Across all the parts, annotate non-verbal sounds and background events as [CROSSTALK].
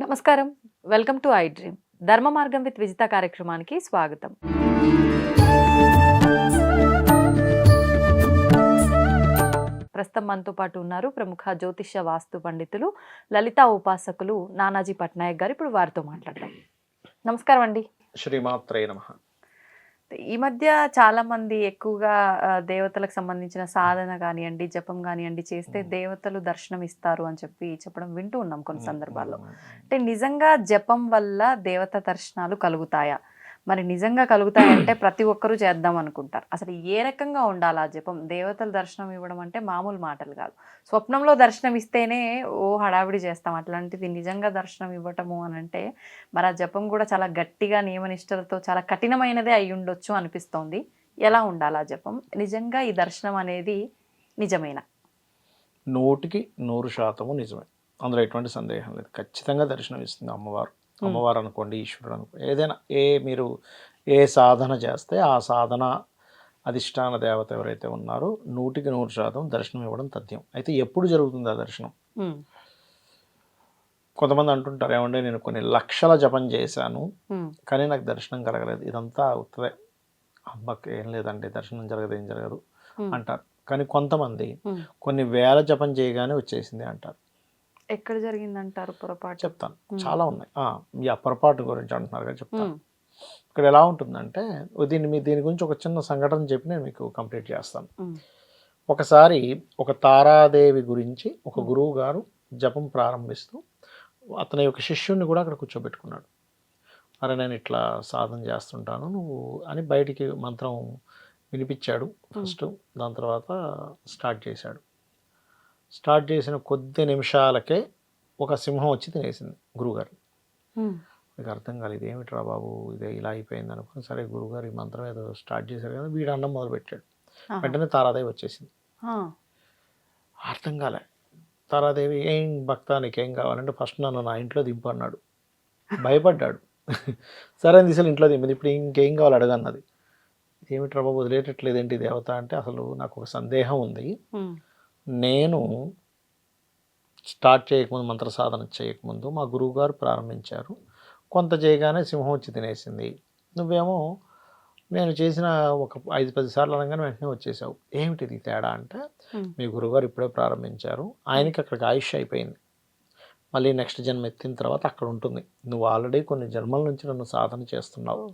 నమస్కారం. Welcome to I dream. ధర్మ మార్గం విత్ విజిత కార్యక్రమానికి స్వాగతం. ప్రస్తుతం మనతో పాటు ఉన్నారు ప్రముఖ జ్యోతిష్య వాస్తు పండితులు లలిత ఉపాసకులు నానాజీ పట్నాయక్ గారు. ఇప్పుడు వారితో మాట్లాడదాం. నమస్కారం అండి. శ్రీమాత్రే నమ. ఈ మధ్య చాలా మంది ఎక్కువగా దేవతలకు సంబంధించిన సాధన కానివ్వండి జపం కానివ్వండి చేస్తే దేవతలు దర్శనం ఇస్తారు అని చెప్పి చెప్పడం వింటూ ఉన్నాం కొన్ని సందర్భాల్లో. అంటే నిజంగా జపం వల్ల దేవత దర్శనాలు కలుగుతాయా? మరి నిజంగా కలుగుతాయంటే ప్రతి ఒక్కరూ చేద్దాం అనుకుంటారు. అసలు ఏ రకంగా ఉండాలి ఆ జపం? దేవతల దర్శనం ఇవ్వడం అంటే మామూలు మాటలు కాదు. స్వప్నంలో దర్శనం ఇస్తేనే ఓ హడావిడి చేస్తాం. అట్లాంటిది నిజంగా దర్శనం ఇవ్వటము అని అంటే మరి ఆ జపం కూడా చాలా గట్టిగా నియమనిష్టలతో చాలా కఠినమైనదే అయి ఉండొచ్చు అనిపిస్తోంది. ఎలా ఉండాలి ఆ జపం? నిజంగా ఈ దర్శనం అనేది నిజమైన? నూటికి నూరు శాతము నిజమే. అందులో ఎటువంటి సందేహం లేదు. ఖచ్చితంగా దర్శనం ఇస్తుంది అమ్మవారు. అమ్మవారు అనుకోండి ఈశ్వరుడు అనుకోండి ఏదైనా ఏ మీరు ఏ సాధన చేస్తే ఆ సాధన అధిష్టాన దేవత ఎవరైతే ఉన్నారో నూటికి నూరు శాతం దర్శనం ఇవ్వడం తథ్యం. అయితే ఎప్పుడు జరుగుతుంది ఆ దర్శనం? కొంతమంది అంటుంటారు ఏమంటే నేను కొన్ని లక్షల జపం చేశాను కానీ నాకు దర్శనం కలగలేదు ఇదంతా ఉత్తరే అమ్మకి ఏం లేదండి దర్శనం జరగదు ఏం జరగదు అంటారు. కానీ కొంతమంది. కొన్ని వేల జపం చేయగానే వచ్చేసింది అంటారు. ఎక్కడ జరిగిందంటారు పొరపాటు? చెప్తాను. చాలా ఉన్నాయి. ఆ, ఈ అప్పరపాటు గురించి అంటున్నారు కదా చెప్తాను. ఇక్కడ ఎలా ఉంటుందంటే దీన్ని మీ దీని గురించి ఒక చిన్న సంఘటన చెప్పి నేను మీకు కంప్లీట్ చేస్తాను. ఒకసారి ఒక తారాదేవి గురించి ఒక గురువు గారు జపం ప్రారంభిస్తూ అతని యొక్క శిష్యుడిని కూడా అక్కడ కూర్చోబెట్టుకున్నాడు. అరే నేను ఇట్లా సాధన చేస్తుంటాను నువ్వు అని బయటికి మంత్రం వినిపించాడు ఫస్ట్. దాని తర్వాత స్టార్ట్ చేశాడు. స్టార్ట్ చేసిన కొద్ది నిమిషాలకే ఒక సింహం వచ్చి తినేసింది గురువుగారు మీకు అర్థం కాలేదు ఏమిట్రా బాబు? ఇదే ఇలా అయిపోయింది అనుకుని సరే గురువుగారు ఈ మంత్రం ఏదో స్టార్ట్ చేశారు కదా వీడు అన్నం మొదలుపెట్టాడు. వెంటనే తారాదేవి వచ్చేసింది. అర్థం కాలే. తారాదేవి ఏం భక్త నీకేం కావాలంటే ఫస్ట్ నన్ను నా ఇంట్లో దింపు అన్నాడు. భయపడ్డాడు. [LAUGHS] సరే అని తీసుకెళ్ళి ఇంట్లో దింపింది. ఇప్పుడు ఇంకేం కావాలి అడగన్నది. ఏమిట్రా బాబు? వదిలేటట్లేదు ఏంటి దేవత అంటే అసలు నాకు ఒక సందేహం ఉంది. నేను స్టార్ట్ చేయకముందు మంత్ర సాధన చేయకముందు మా గురువుగారు ప్రారంభించారు. కొంత చేయగానే సింహం వచ్చి తినేసింది. నువ్వేమో నేను చేసిన ఒక ఐదు పది సార్లు అనగానే వెంటనే వచ్చేసావు. ఏమిటిది తేడా అంటే మీ గురువుగారు ఇప్పుడే ప్రారంభించారు. ఆయనకి అక్కడికి ఆయుష్ అయిపోయింది. మళ్ళీ నెక్స్ట్ జన్మ ఎత్తిన తర్వాత అక్కడ ఉంటుంది. నువ్వు ఆల్రెడీ కొన్ని జన్మల నుంచి నన్ను సాధన చేస్తున్నావు.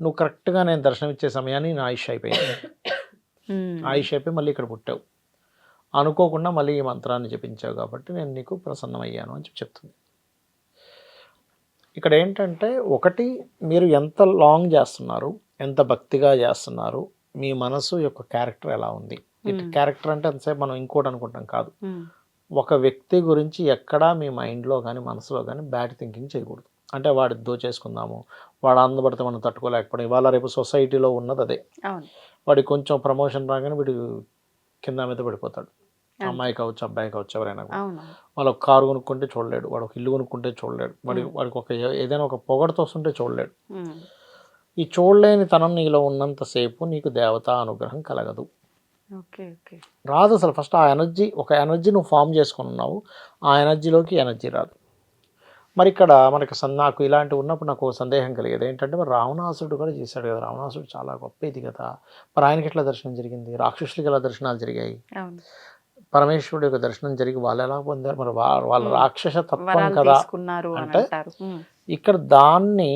నువ్వు కరెక్ట్గా నేను దర్శనం ఇచ్చే సమయాన్ని నా ఆయుష్ అయిపోయింది. ఆయుష్ అయిపోయి మళ్ళీ ఇక్కడ పుట్టావు. అనుకోకుండా మళ్ళీ ఈ మంత్రాన్ని జపించావు కాబట్టి నేను నీకు ప్రసన్నమయ్యాను అని చెప్పి చెప్తుంది. ఇక్కడ ఏంటంటే ఒకటి మీరు ఎంత లాంగ్ చేస్తున్నారు ఎంత భక్తిగా చేస్తున్నారు మీ మనసు యొక్క క్యారెక్టర్ ఎలా ఉంది? It Hmm. క్యారెక్టర్ అంటే అంతసేపు మనం ఇంకోటి అనుకుంటాం కాదు. ఉమ్, ఒక వ్యక్తి గురించి ఎక్కడా మీ మైండ్లో కానీ మనసులో కానీ బ్యాడ్ థింకింగ్ చేయకూడదు. అంటే వాడి దోచేసుకుందాము వాడు అందబడితే మనం తట్టుకోలేకపోవడం ఇవాళ రేపు సొసైటీలో ఉన్నది అదే వాడికి కొంచెం ప్రమోషన్ రాగానే వీడు కింద మీద పడిపోతాడు. అమ్మాయి కావచ్చు అబ్బాయి కావచ్చు ఎవరైనా వాడు ఒక కారు కొనుక్కుంటే చూడలేడు వాడు ఒక ఇల్లు కొనుక్కుంటే చూడలేడు వాడి. వాడికి ఒక ఏదైనా ఒక పొగడతో వస్తుంటే చూడలేడు. ఈ చూడలేని తనం నీలో ఉన్నంతసేపు నీకు దేవతా అనుగ్రహం కలగదు. రాదు అసలు. ఫస్ట్ ఆ ఎనర్జీ ఒక ఎనర్జీ నువ్వు ఫామ్ చేసుకుని ఉన్నావు ఆ ఎనర్జీలోకి ఎనర్జీ రాదు. మరి ఇక్కడ మనకి నాకు ఇలాంటి ఉన్నప్పుడు నాకు సందేహం కలిగేది ఏంటంటే మరి రావణాసుడు కూడా చేశాడు కదా. రావణాసుడు చాలా గొప్ప ఇది కదా. మరి ఆయనకి ఎట్లా దర్శనం జరిగింది? రాక్షసులకి ఎలా దర్శనాలు జరిగాయి? పరమేశ్వరుడు యొక్క దర్శనం జరిగి వాళ్ళు ఎలా పొందారు? మరి వాళ్ళ. రాక్షస తత్వం కదా అంటే ఇక్కడ దాన్ని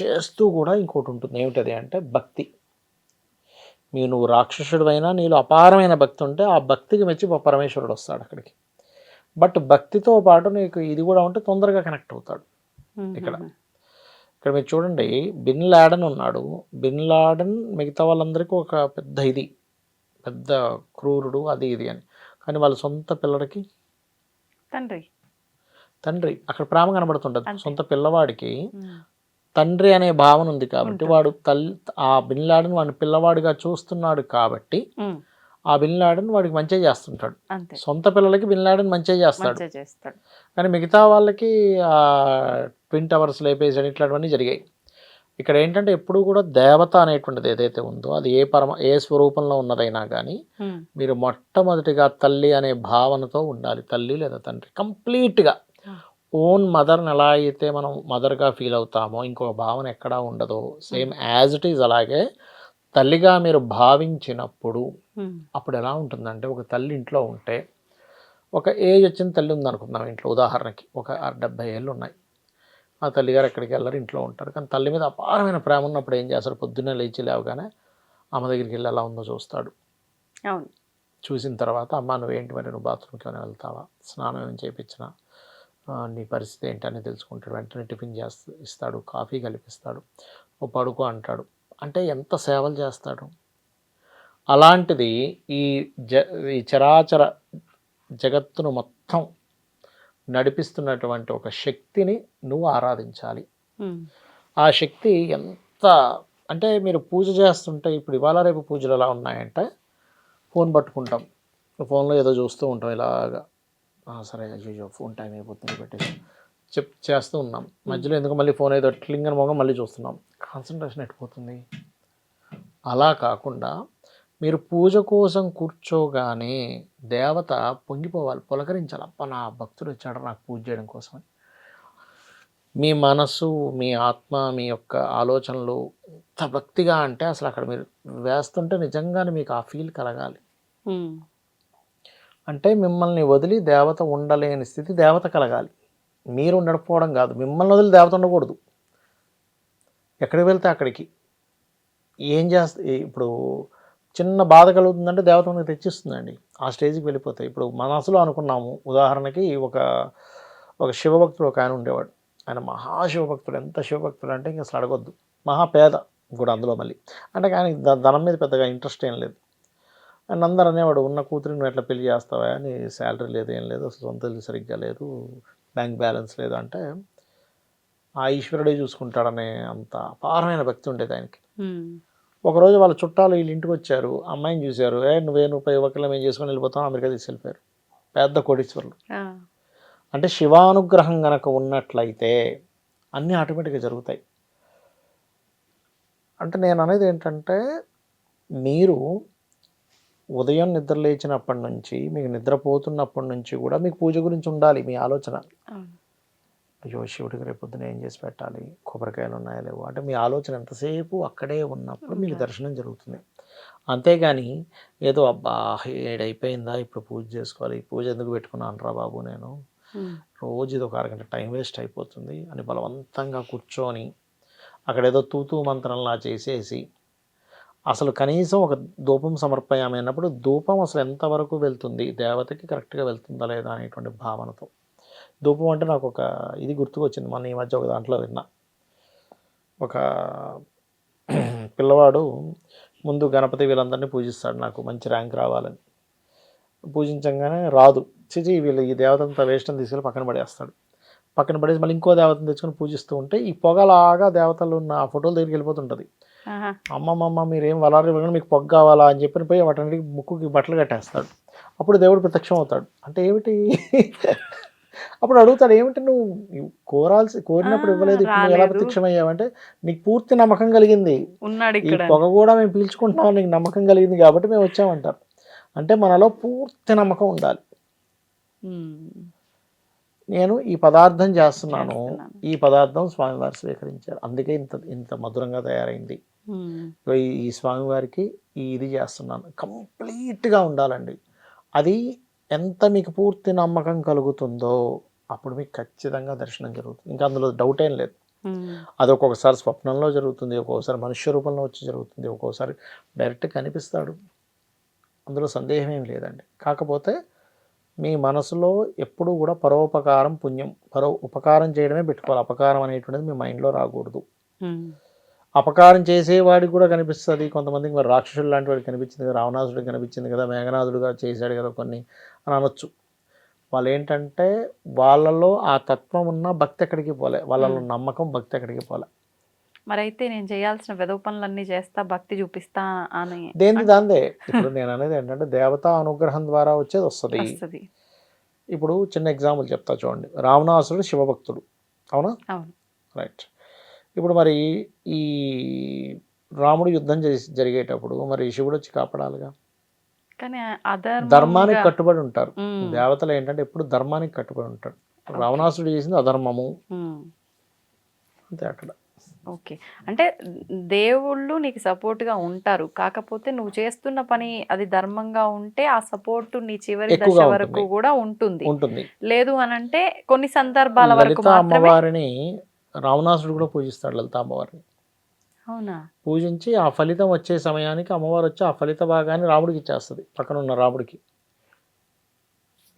చేస్తూ కూడా ఇంకోటి ఉంటుంది. ఏమిటది అంటే భక్తి. మీరు నువ్వు రాక్షసుడు అయినా నీలో అపారమైన భక్తి ఉంటే ఆ భక్తికి మెచ్చి పరమేశ్వరుడు వస్తాడు అక్కడికి. బట్ భక్తితో పాటు నీకు ఇది కూడా ఉంటే తొందరగా కనెక్ట్ అవుతాడు ఇక్కడ. ఇక్కడ మీరు చూడండి బిన్ లాడన్ ఉన్నాడు. బిన్ లాడన్ మిగతా వాళ్ళందరికీ ఒక పెద్ద ఇది. పెద్ద క్రూరుడు అది ఇది అని. కానీ వాళ్ళ సొంత పిల్లడికి తండ్రి. తండ్రి. అక్కడ ప్రేమ కనబడుతుంటది. సొంత పిల్లవాడికి తండ్రి అనే భావన ఉంది కాబట్టి. వాడు తల్లి ఆ బిన్ లాడన్ వాడిని పిల్లవాడిగా చూస్తున్నాడు కాబట్టి ఆ బిన్ లాడన్ వాడికి మంచిగా చేస్తుంటాడు. సొంత పిల్లలకి బిన్ లాడన్ మంచిగా చేస్తాడు. కానీ మిగతా వాళ్ళకి ఆ ట్విన్ టవర్స్ లేపేసాడు ఇట్లాంటివన్నీ జరిగాయి. ఇక్కడ ఏంటంటే ఎప్పుడు కూడా దేవత అనేటువంటిది ఏదైతే ఉందో అది ఏ పరమ ఏ స్వరూపంలో ఉన్నదైనా కానీ మీరు మొట్టమొదటిగా తల్లి అనే భావనతో ఉండాలి. తల్లి లేదా తండ్రి కంప్లీట్గా ఓన్ మదర్ని ఎలా అయితే మనం మదర్గా ఫీల్ అవుతామో ఇంకొక భావన ఎక్కడా ఉండదో సేమ్ యాజ్ ఇట్ ఈజ్ అలాగే తల్లిగా మీరు భావించినప్పుడు అప్పుడు ఎలా ఉంటుందంటే ఒక తల్లి ఇంట్లో ఉంటే ఒక ఏజ్ వచ్చిన తల్లి ఉందనుకుందాం ఇంట్లో ఉదాహరణకి ఒక డెబ్బై ఏళ్ళు ఉన్నాయి. ఆ తల్లిగారు ఎక్కడికి వెళ్ళరు ఇంట్లో ఉంటారు. కానీ తల్లి మీద అపారమైన ప్రేమ ఉన్నప్పుడు ఏం చేస్తారు పొద్దున్నే లేచి లేవగానే అమ్మ దగ్గరికి వెళ్ళి ఎలా ఉందో చూస్తాడు. అవును. చూసిన తర్వాత అమ్మ నువ్వేంటి మరి? నువ్వు బాత్రూమ్కి ఏమైనా వెళ్తావా? స్నానం ఏమైనా చేయించినా? నీ పరిస్థితి ఏంటని తెలుసుకుంటాడు. వెంటనే టిఫిన్ చేస్తూ ఇస్తాడు. కాఫీ కలిపిస్తాడు. ఓ పడుకో అంటాడు. అంటే ఎంత సేవలు చేస్తాడు? అలాంటిది ఈ జ ఈ చరాచర జగత్తును మొత్తం నడిపిస్తున్నటువంటి ఒక శక్తిని నువ్వు ఆరాధించాలి. ఆ శక్తి ఎంత అంటే మీరు పూజ చేస్తుంటే ఇప్పుడు ఇవాళ రేపు పూజలు ఎలా ఉన్నాయంటే ఫోన్ పట్టుకుంటాం. ఫోన్లో ఏదో చూస్తూ ఉంటాం ఇలాగా. "ఆ, సరే అయ్యో ఫోన్ టైం అయిపోతుంది పెట్టేసి చెప్ చేస్తూ ఉన్నాం. మధ్యలో ఎందుకు మళ్ళీ ఫోన్ ఏదో క్లింగ్ అని మొగం మళ్ళీ చూస్తున్నాం. కాన్సన్ట్రేషన్ ఎట్టిపోతుంది అలా కాకుండా మీరు పూజ కోసం కూర్చోగానే దేవత పొంగిపోవాలి పులకరించాలి. అప్ప నా భక్తుడు వచ్చాడు నాకు పూజ చేయడం కోసం అని. మీ మనసు మీ ఆత్మ మీ యొక్క ఆలోచనలు ఎంత భక్తిగా అంటే అసలు అక్కడ మీరు వేస్తుంటే నిజంగానే మీకు ఆ ఫీల్ కలగాలి. అంటే మిమ్మల్ని వదిలి దేవత ఉండలేని స్థితి దేవత కలగాలి. మీరు ఉండకపోవడం కాదు మిమ్మల్ని వదిలి దేవత ఉండకూడదు. ఎక్కడికి వెళ్తే అక్కడికి. ఏం చేస్తా ఇప్పుడు చిన్న బాధ కలుగుతుందంటే దేవత మనకి తెచ్చిస్తుందండి. ఆ స్టేజ్కి వెళ్ళిపోతాయి. ఇప్పుడు మనసులో అనుకున్నాము. ఉదాహరణకి ఒక ఒక శివభక్తుడు ఒక ఆయన ఉండేవాడు. ఆయన మహాశివభక్తుడు. ఎంత శివభక్తుడు అంటే ఇంకా అసలు అడగొద్దు. మహాపేద కూడా అందులో మళ్ళీ. అంటే ఆయన ద- ధనం మీద పెద్దగా ఇంట్రెస్ట్ ఏం లేదు. అండ్ అందరు అనేవాడు ఉన్న కూతురిని నువ్వు ఎట్లా పెళ్ళి చేస్తావా? అని శాలరీ లేదు ఏం లేదు అసలు సొంత సరిగ్గా లేదు బ్యాంక్ బ్యాలెన్స్ లేదు అంటే ఆ ఈశ్వరుడే చూసుకుంటాడనే అంత అపారమైన భక్తి ఉండేది ఆయనకి. ఒకరోజు వాళ్ళ చుట్టాలు వీళ్ళ ఇంటికి వచ్చారు అమ్మాయిని చూశారు. ఏ నువ్వే నువ్వు ఒకళ్ళ మేము చేసుకొని వెళ్ళిపోతాం అమెరికా తీసుకెళ్ళిపోయారు. పెద్ద కోటీశ్వరులు. అంటే శివానుగ్రహం గనక ఉన్నట్లయితే అన్నీ ఆటోమేటిక్గా జరుగుతాయి. అంటే నేను అనేది ఏంటంటే మీరు ఉదయం నిద్ర లేచినప్పటి నుంచి మీకు నిద్రపోతున్నప్పటి నుంచి కూడా మీకు పూజ గురించి ఉండాలి మీ ఆలోచన. అయ్యో శివుడికి రేపు పొద్దున ఏం చేసి పెట్టాలి? కొబ్బరికాయలు ఉన్నాయా లేవు? అంటే మీ ఆలోచన ఎంతసేపు అక్కడే ఉన్నప్పుడు మీకు దర్శనం జరుగుతుంది. అంతేగాని ఏదో అబ్బా ఏడైపోయిందా ఇప్పుడు పూజ చేసుకోవాలి ఈ పూజ ఎందుకు పెట్టుకున్నాను రా బాబు నేను? రోజు ఇది ఒక అరగంట టైం వేస్ట్ అయిపోతుంది అని బలవంతంగా కూర్చొని అక్కడ ఏదో తూతూ మంత్రంలా చేసేసి అసలు కనీసం ఒక ధూపం సమర్పయామి అన్నప్పుడు ధూపం అసలు ఎంతవరకు వెళ్తుంది? దేవతకి కరెక్ట్గా వెళ్తుందా లేదా అనేటువంటి భావనతో. ధూపం అంటే నాకు ఒక ఇది గుర్తుకొచ్చింది. మొన్న ఈ మధ్య ఒక దాంట్లో విన్నా. ఒక పిల్లవాడు ముందు గణపతి వీళ్ళందరినీ పూజిస్తాడు. నాకు మంచి ర్యాంక్ రావాలని. పూజించగానే రాదు. చిచి వీళ్ళు ఈ దేవతంతా వేస్ట్ అని తీసుకెళ్ళి పక్కన పడేస్తాడు. పక్కన పడేసి మళ్ళీ ఇంకో దేవతను తెచ్చుకొని పూజిస్తూ ఉంటే ఈ పొగలాగా దేవతలు ఉన్న ఆ ఫోటోల దగ్గరికి వెళ్ళిపోతుంటుంది. అమ్మమ్మమ్మ మీరేం వలారి ఇవ్వగానే మీకు పొగ కావాలా అని చెప్పి పోయి వాటన్నిటికి ముక్కుకి బట్టలు కట్టేస్తాడు. అప్పుడు దేవుడు ప్రత్యక్షం అవుతాడు అంటే ఏమిటి? అప్పుడు అడుగుతాడు ఏమిటి నువ్వు కోరాల్సి కోరినప్పుడు ఇవ్వలేదు ఇప్పుడు ఎలా రాలేదు. ప్రత్యక్షం అయ్యావంటే నీకు పూర్తి నమ్మకం కలిగింది. ఈ పొగ కూడా మేము పీల్చుకుంటున్నాం నీకు నమ్మకం కలిగింది కాబట్టి మేము వచ్చామంటారు. అంటే మనలో పూర్తి నమ్మకం ఉండాలి. నేను ఈ పదార్థం చేస్తున్నాను. ఈ పదార్థం స్వామివారు స్వీకరించారు. అందుకే ఇంత ఇంత మధురంగా తయారైంది. ఈ స్వామివారికి ఈ ఇది చేస్తున్నాను. కంప్లీట్గా ఉండాలండి. అది ఎంత మీకు పూర్తి నమ్మకం కలుగుతుందో అప్పుడు మీకు ఖచ్చితంగా దర్శనం జరుగుతుంది. ఇంకా అందులో డౌట్ ఏం లేదు. అది ఒక్కొక్కసారి స్వప్నంలో జరుగుతుంది ఒక్కొక్కసారి మనుష్య రూపంలో వచ్చి జరుగుతుంది ఒక్కొక్కసారి డైరెక్ట్ కనిపిస్తాడు. అందులో సందేహం ఏం లేదండి. కాకపోతే మీ మనసులో ఎప్పుడూ కూడా పరోపకారం పుణ్యం పరో ఉపకారం చేయడమే పెట్టుకోవాలి. అపకారం అనేటువంటిది మీ మైండ్లో రాకూడదు. అపకారం చేసేవాడికి కూడా కనిపిస్తుంది. కొంతమందికి మరి రాక్షసుడు లాంటి వాడికి కనిపించింది కదా రావణాసుడికి కనిపించింది కదా మేఘనాథుడుగా చేశాడు కదా కొన్ని అని అనొచ్చు. వాళ్ళు ఏంటంటే వాళ్ళలో ఆ తత్వం ఉన్న భక్తి ఎక్కడికి పోలే. వాళ్ళలో నమ్మకం భక్తి ఎక్కడికి పోలే. మరైతే నేను చేయాల్సిన వెదవ పనులన్నీ చేస్తా భక్తి చూపిస్తా అని దేని దాందే? [LAUGHS] ఇప్పుడు నేను అనేది ఏంటంటే దేవతా అనుగ్రహం ద్వారా వచ్చేది వస్తుంది. ఇప్పుడు చిన్న ఎగ్జాంపుల్ చెప్తా చూడండి. రావణాసురుడు శివభక్తుడు. అవునా? అవును. రైట్. ఇప్పుడు మరి ఈ రాముడు యుద్ధం జరిగేటప్పుడు మరి శివుడు వచ్చి కాపాడాలిగా? కానీ ధర్మానికి కట్టుబడి ఉంటారు. దేవతలు ఏంటంటే ఎప్పుడు ధర్మానికి కట్టుబడి ఉంటారు. రావణాసుడు చేసింది అధర్మము. అంతే అక్కడ. ఓకే. అంటే దేవుళ్ళు నీకు support గా ఉంటారు. కాకపోతే నువ్వు చేస్తున్న పని అది ధర్మంగా ఉంటే ఆ సపోర్ట్ నీ చివరి దశ వరకు. కూడా ఉంటుంది. ఉంటుంది. లేదు అని అంటే కొన్ని సందర్భాల వరకు అమ్మవారిని రావణాసుడు కూడా పూజిస్తాడు లలిత అమ్మవారిని పూజించి ఆ ఫలితం వచ్చే సమయానికి అమ్మవారు వచ్చి ఆ ఫలిత భాగాన్ని రాముడికి ఇచ్చేస్తుంది పక్కన ఉన్న రాముడికి.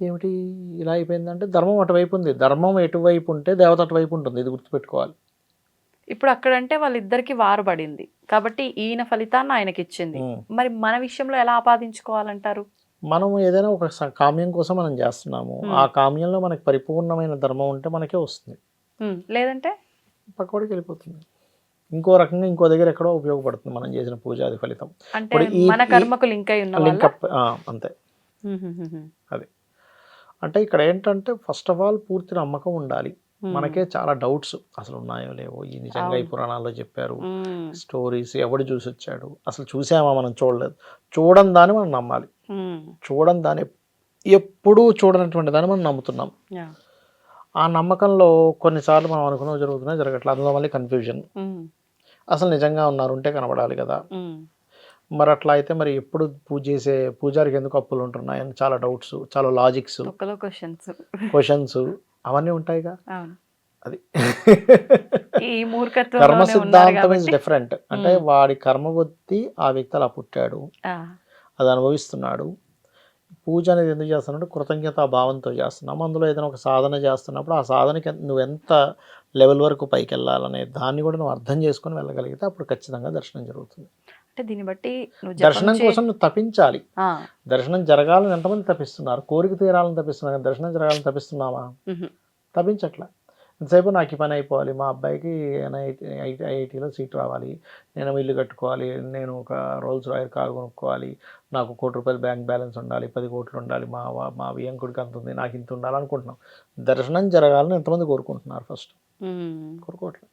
ఏమిటి ఇలా అయిపోయిందంటే ధర్మం అటువైపు ఉంది. ధర్మం ఎటువైపు ఉంటే దేవత అటువైపు ఉంటుంది ఇది గుర్తుపెట్టుకోవాలి. ఇప్పుడు అక్కడంటే వాళ్ళిద్దరికి వారు పడింది. కాబట్టి ఈయన ఫలితాన్ని ఆయనకి ఇచ్చింది. మరి మన విషయంలో ఎలా ఆపాదించుకోవాలంటారు? మనం ఏదైనా ఒక కామ్యం కోసం మనం చేస్తున్నాము. ఆ కామ్యంలో మనకి పరిపూర్ణమైన ధర్మం ఉంటే మనకే వస్తుంది. లేదంటే? పక్కవాడికి వెళ్ళిపోతుంది. ఇంకో రకంగా ఇంకో దగ్గర ఎక్కడో ఉపయోగపడుతుంది మనం చేసిన ఫలితం. అంటే మన ఈ- కర్మకు లింక్ అయి ఉన్న లింక్ అప్ అంతే. అది. అంటే ఇక్కడ ఏంటంటే ఫస్ట్ ఆఫ్ ఆల్ పూర్తి నమ్మకం ఉండాలి. మనకే చాలా డౌట్స్ అసలు ఉన్నాయో లేవో ఈ నిజంగా ఈ. పురాణాల్లో చెప్పారు. స్టోరీస్ ఎవడు చూసి వచ్చాడు? అసలు చూసామా మనం? చూడలేదు. చూడని దాన్ని మనం నమ్మాలి. చూడని దాన్ని ఎప్పుడూ చూడనటువంటి దాన్ని మనం నమ్ముతున్నాం. ఆ నమ్మకంలో కొన్నిసార్లు మనం అనుకున్నవి జరుగుతున్నాయి జరగట్లేదు. అందులో మళ్ళీ కన్ఫ్యూజన్ అసలు నిజంగా ఉన్నారు ఉంటే కనబడాలి కదా. మరి అట్లా అయితే మరి ఎప్పుడు పూజ చేసే పూజారికి ఎందుకు అప్పులు ఉంటున్నాయని చాలా డౌట్స్ చాలా లాజిక్స్ క్వశ్చన్స్ క్వశ్చన్స్ అవన్నీ ఉంటాయిగా. అది. కర్మ సిద్ధాంతం ఇస్ డిఫరెంట్ అంటే. వాడి కర్మ బుద్ధి ఆ వ్యక్తి అలా పుట్టాడు. అది అనుభవిస్తున్నాడు. పూజ అనేది ఎందుకు చేస్తున్నాడు? కృతజ్ఞత భావంతో చేస్తున్నాం అందులో ఏదైనా ఒక సాధన చేస్తున్నప్పుడు ఆ సాధనకి నువ్వు ఎంత లెవెల్ వరకు పైకి వెళ్ళాలనే దాన్ని కూడా నువ్వు అర్థం చేసుకొని వెళ్ళగలిగితే అప్పుడు ఖచ్చితంగా దర్శనం జరుగుతుంది. అంటే దీన్ని బట్టి దర్శనం కోసం నువ్వు తప్పించాలి. దర్శనం జరగాలని ఎంతమంది తప్పిస్తున్నారు? కోరిక తీరాలని తప్పిస్తున్నారు దర్శనం జరగాలని తప్పిస్తున్నావా? తప్పించట్లా. ఎంతసేపు నాకు ఈ పని అయిపోవాలి. మా అబ్బాయికి ఎన్ఐటి ఐఐటీలో సీట్ రావాలి. నేను ఇల్లు కట్టుకోవాలి. నేను ఒక రోల్స్ రాయర్ కారు కొనుక్కోవాలి. నాకు కోటి రూపాయలు బ్యాంక్ బ్యాలెన్స్ ఉండాలి. పది కోట్లు ఉండాలి. మా మా వియంకుడికి అంత ఉంది. నాకు ఇంత ఉండాలి అనుకుంటున్నాం. దర్శనం జరగాలని ఎంతమంది కోరుకుంటున్నారు ఫస్ట్. కోరుకోవట్లేదు.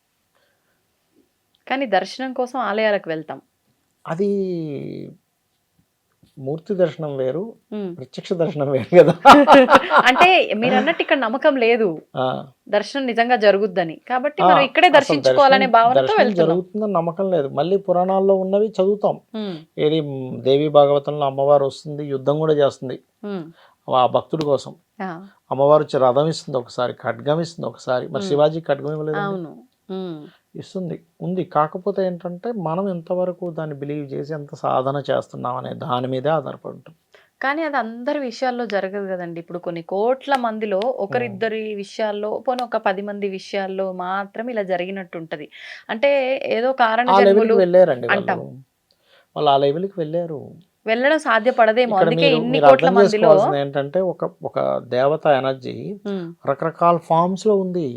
కానీ దర్శనం కోసం ఆలయాలకు వెళ్తాం. అది మూర్తి దర్శనం వేరు. ప్రత్యక్ష దర్శనం వేరు కదా. [LAUGHS] అంటే మీరు అన్నట్టు ఇక్కడ నమ్మకం లేదు. దర్శనం నిజంగా జరుగుద్దని. కాబట్టి మనం ఇక్కడే దర్శించుకోవాలనే భావనతో వెళ్తున్నాం. జరుగుతుందని నమ్మకం లేదు. మళ్ళీ పురాణాల్లో ఉన్నవి చదువుతాం. ఏది దేవి భాగవతంలో అమ్మవారు వస్తుంది యుద్ధం కూడా చేస్తుంది. ఆ భక్తుడి కోసం. అమ్మవారు వచ్చి రథం ఇస్తుంది ఒకసారి ఖడ్గం ఇస్తుంది ఒకసారి. మరి. శివాజీ ఖడ్గం ఇవ్వలేదు. ఇస్తుంది. ఉంది. కాకపోతే ఏంటంటే మనం ఎంతవరకు దాన్ని బిలీవ్ చేసి ఎంత సాధన చేస్తున్నాం అనే దాని మీదే ఆధారపడి ఉంటుంది కానీ అది అందరి విషయాల్లో జరగదు కదండి. ఇప్పుడు కొన్ని కోట్ల మందిలో ఒకరిద్దరి విషయాల్లో పోనీ ఒక పది మంది విషయాల్లో మాత్రం ఇలా జరిగినట్టు ఉంటది అంటే ఏదో కారణ అంటాం. వాళ్ళు ఆ లెవెల్కి వెళ్ళారు. వెళ్ళడం సాధ్యపడదేమో. అందుకే ఇన్ని కోట్ల మందిలో ఏంటంటే ఒక ఒక దేవత ఎనర్జీ రకరకాల ఫామ్స్లో ఉంది.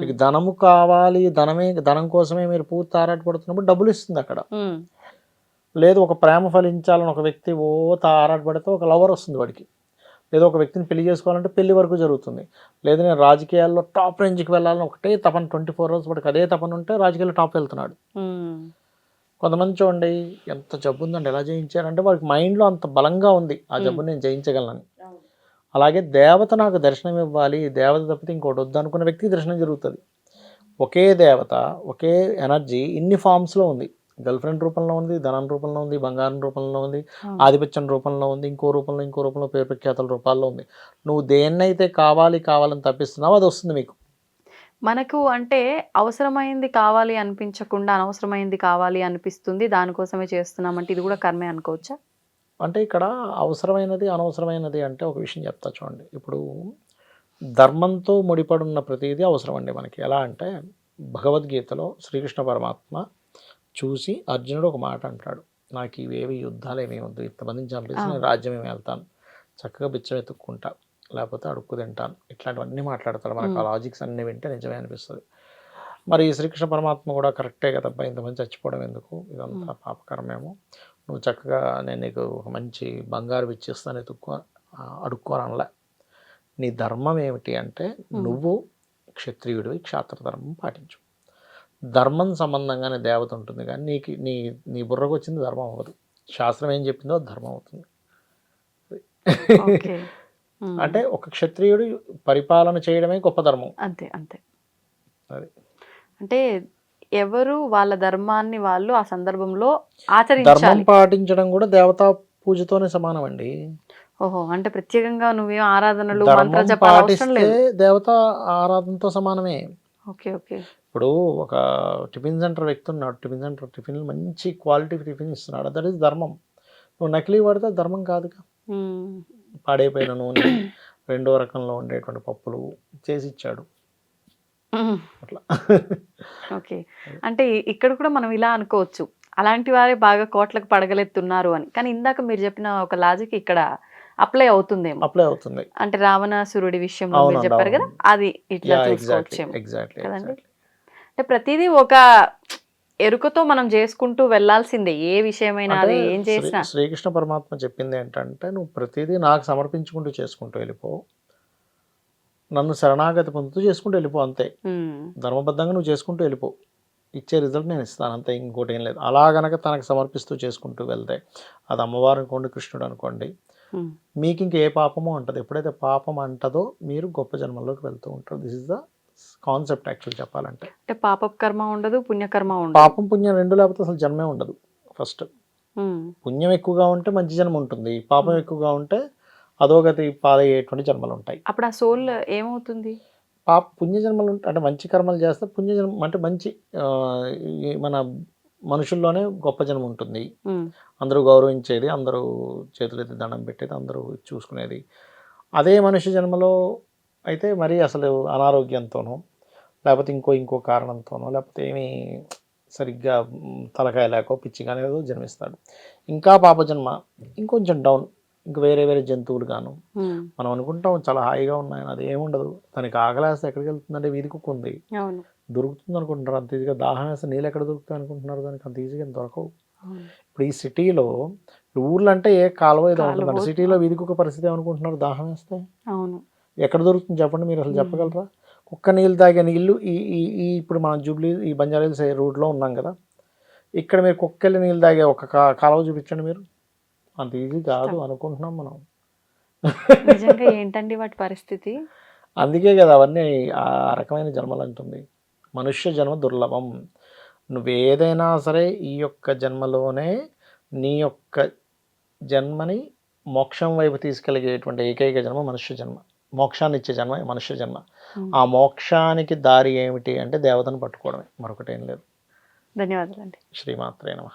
మీకు ధనము కావాలి ధనమే ధనం కోసమే మీరు పూర్తి ఆరాటపడుతున్నప్పుడు డబ్బులు ఇస్తుంది అక్కడ. లేదు ఒక ప్రేమ ఫలించాలని ఒక వ్యక్తి ఓ ఆరాటపడితే ఒక లవర్ వస్తుంది వాడికి. లేదా ఒక వ్యక్తిని పెళ్ళి చేసుకోవాలంటే పెళ్ళి వరకు జరుగుతుంది. లేదు నేను రాజకీయాల్లో టాప్ రేంజ్కి వెళ్ళాలని ఒకటే తపన ట్వంటీ ఫోర్ అవర్స్ వాడికి అదే తపన ఉంటే రాజకీయాల్లో టాప్ వెళ్తున్నాడు. కొంతమంది చూడండి ఎంత జబ్బు ఉందండి ఎలా జయించారంటే వాడికి మైండ్లో అంత బలంగా ఉంది ఆ జబ్బుని నేను జయించగలను అలాగే దేవత నాకు దర్శనం ఇవ్వాలి దేవత తప్పితే ఇంకోటి వద్దు అనుకున్న వ్యక్తికి దర్శనం జరుగుతుంది. ఒకే దేవత ఒకే ఎనర్జీ ఇన్ని ఫామ్స్లో ఉంది. గర్ల్ ఫ్రెండ్ రూపంలో ఉంది ధనం రూపంలో ఉంది బంగారం రూపంలో ఉంది. ఆధిపత్యం రూపంలో ఉంది ఇంకో రూపంలో ఇంకో రూపంలో పేరు ప్రఖ్యాతల రూపాల్లో ఉంది. నువ్వు దేన్నైతే కావాలి కావాలని తప్పిస్తున్నావో అది వస్తుంది మీకు. మనకు అంటే అవసరమైంది కావాలి అనిపించకుండా అనవసరమైంది కావాలి అనిపిస్తుంది దానికోసమే చేస్తున్నాం అంటే ఇది కూడా కర్మే అనుకోవచ్చా? అంటే ఇక్కడ అవసరమైనది అనవసరమైనది అంటే ఒక విషయం చెప్తా చూడండి. ఇప్పుడు ధర్మంతో ముడిపడున్న ప్రతిదీ అవసరం అండి మనకి. ఎలా అంటే భగవద్గీతలో శ్రీకృష్ణ పరమాత్మ చూసి అర్జునుడు ఒక మాట అంటాడు. నాకు ఇవేవి యుద్ధాలు ఏమీ వద్దు. ఇంతమందిని చంపేసి నేను రాజ్యం ఏమి వెళ్తాను చక్కగా బిచ్చం ఎత్తుక్కుంటా లేకపోతే అడుక్కు తింటాను. ఇట్లాంటివన్నీ మాట్లాడతాడు. మనకు ఆ లాజిక్స్ అన్నీ వింటే నిజమే అనిపిస్తుంది. మరి ఈ శ్రీకృష్ణ పరమాత్మ కూడా కరెక్టే కదబ్బా ఇంతమంది చచ్చిపోవడం ఎందుకు? ఇదంతా పాపకరమేమో. నువ్వు చక్కగా నేను నీకు ఒక మంచి బంగారు ఇచ్చేస్తాను ఎత్తుక్కో ఆ, అడుక్కోనలా నీ ధర్మం ఏమిటి అంటే నువ్వు క్షత్రియుడివి క్షాత్ర ధర్మం పాటించు. ధర్మం సంబంధంగానే దేవత ఉంటుంది కానీ నీకు నీ నీ బుర్రకు వచ్చింది ధర్మం అవ్వదు. శాస్త్రం ఏం చెప్పిందో అది ధర్మం అవుతుంది. [LAUGHS] అంటే ఒక క్షత్రియుడు పరిపాలన చేయడమే గొప్ప ధర్మం. అంతే అంతే. అది. అంటే ఎవరు వాళ్ళ ధర్మాన్ని వాళ్ళు ఆ సందర్భంలో ధర్మం ఆచరించాలి పాటించడం కూడా దేవతా పూజతోనే సమానం అండి ఓహో అంటే ప్రత్యేకంగా నువ్వేం ఆరాధనలు మంత్ర ధర్మం దేవత ఆరాధనతో సమానమే. Okay okay. ఇప్పుడు ఒక టిఫిన్ సెంటర్ వ్యక్తి ఉన్నాడు టిఫిన్ సెంటర్ టిఫిన్ మంచి క్వాలిటీ టిఫిన్ ఇస్తున్నాడు. దట్ ఈస్ ధర్మం. నువ్వు నకిలీ వాడితే ధర్మం కాదుగా. పాడైపోయిన నూనె రెండో రకంలో ఉండేటువంటి పప్పులు చేసి ఇచ్చాడు. అట్లా. ఓకే. అంటే ఇక్కడ కూడా మనం ఇలా అనుకోవచ్చు. అలాంటి వారే బాగా కోట్లకు పడగలెత్తున్నారు అని. కానీ ఇందాక మీరు చెప్పిన ఒక లాజిక్ ఇక్కడ అప్లై అవుతుందేమో. అప్లై అవుతుంది. అంటే రావణాసురుడి విషయంలో మీరు చెప్పారు కదా. అది ఇట్లా చూసుకోవచ్చేమో. కదండి? అంటే ప్రతిదీ ఒక ఎరుకతో మనం చేసుకుంటూ వెళ్ళాల్సిందే ఏ విషయమైనా అది ఏం చేసినా. శ్రీకృష్ణ పరమాత్మ చెప్పింది ఏంటంటే నువ్వు ప్రతిదీ నాకు సమర్పించుకుంటూ చేసుకుంటూ వెళ్ళిపో. నన్ను శరణాగతి పొందుతూ చేసుకుంటూ వెళ్ళిపో అంతే. ధర్మబద్ధంగా నువ్వు చేసుకుంటూ వెళ్ళిపో. ఇచ్చే రిజల్ట్ నేను ఇస్తాను అంతే ఇంకోటి ఏం లేదు. అలా గనక తనకు సమర్పిస్తూ చేసుకుంటూ వెళ్తే అది అమ్మవారు అనుకోండి కృష్ణుడు అనుకోండి. మీకు ఇంక ఏ పాపమో అంటది. ఎప్పుడైతే పాపం అంటదో మీరు గొప్ప జన్మల్లోకి వెళ్తూ ఉంటారు. This is the concept actual చెప్పాలంటే. అంటే పాప కర్మ ఉండదు పుణ్యకర్మ ఉండదు. పాపం పుణ్యం రెండు లేకపోతే అసలు జన్మే ఉండదు ఫస్ట్. పుణ్యం ఎక్కువగా ఉంటే మంచి జన్మ ఉంటుంది. పాపం ఎక్కువగా ఉంటే అధోగతి పాలయ్యేటువంటి జన్మలు ఉంటాయి. అప్పుడు ఆ సోల్ ఏమవుతుంది? పాప పుణ్యజన్మలు ఉంటే అంటే మంచి కర్మలు చేస్తే పుణ్యజన్మ అంటే మంచి మన మనుషుల్లోనే గొప్ప జన్మ ఉంటుంది. అందరూ గౌరవించేది అందరూ చేతులెత్తి దండం పెట్టేది అందరూ చూసుకునేది. అదే మనిషి జన్మలో అయితే మరి అసలు అనారోగ్యంతోనో లేకపోతే ఇంకో ఇంకో కారణంతోనో లేకపోతే ఏమీ సరిగ్గా తలకాయ లేకో పిచ్చిగానే ఏదో జన్మిస్తాడు. ఇంకా పాప జన్మ ఇంకొంచెం డౌన్ ఇంక వేరే వేరే జంతువులు గాను. మనం అనుకుంటాం చాలా హాయిగా ఉన్నాయని అది ఏముండదు తనకి ఆకలేస్తే ఎక్కడికి వెళ్తుందంటే వీధి కుక్క ఉంది అవును. దొరుకుతుంది అనుకుంటున్నారు. అంత ఈజీగా దాహం వేస్తే నీళ్ళు ఎక్కడ దొరుకుతాయి అనుకుంటున్నారు. దానికి అంత ఈజీగా దొరకవు. ఇప్పుడు ఈ సిటీలో ఊర్లు అంటే ఏ కాలువ ఏదో. ఉంటుందండి సిటీలో వీధి కుక్క పరిస్థితి ఏమనుకుంటున్నారు? దాహం వేస్తే? అవును. ఎక్కడ దొరుకుతుంది చెప్పండి మీరు అసలు చెప్పగలరా? కుక్క నీళ్ళు తాగే నీళ్ళు ఈ ఈ ఈ ఇప్పుడు మనం జూబ్లీ ఈ బంజారాహిల్స్ రూట్లో ఉన్నాం కదా. ఇక్కడ మీరు కుక్కెళ్ళి నీళ్ళు తాగే ఒక కాలువ చూపించండి మీరు. అంత ఈజీ కాదు అనుకుంటున్నాం మనం. నిజంగా ఏంటండి వాటి పరిస్థితి? అందుకే కదా అవన్నీ ఆ రకమైన జన్మలు అంటుంది. మనుష్య జన్మ దుర్లభం. నువ్వేదైనా సరే ఈ యొక్క జన్మలోనే నీ యొక్క జన్మని మోక్షం వైపు తీసుకెళ్ళగేటువంటి ఏకైక జన్మ మనుష్య జన్మ. మోక్షాన్ని ఇచ్చే జన్మ మనుష్య జన్మ. ఆ మోక్షానికి దారి ఏమిటి అంటే దేవతను పట్టుకోవడమే. మరొకటి ఏం లేదు. ధన్యవాదాలండి. శ్రీమాత్రే నమ.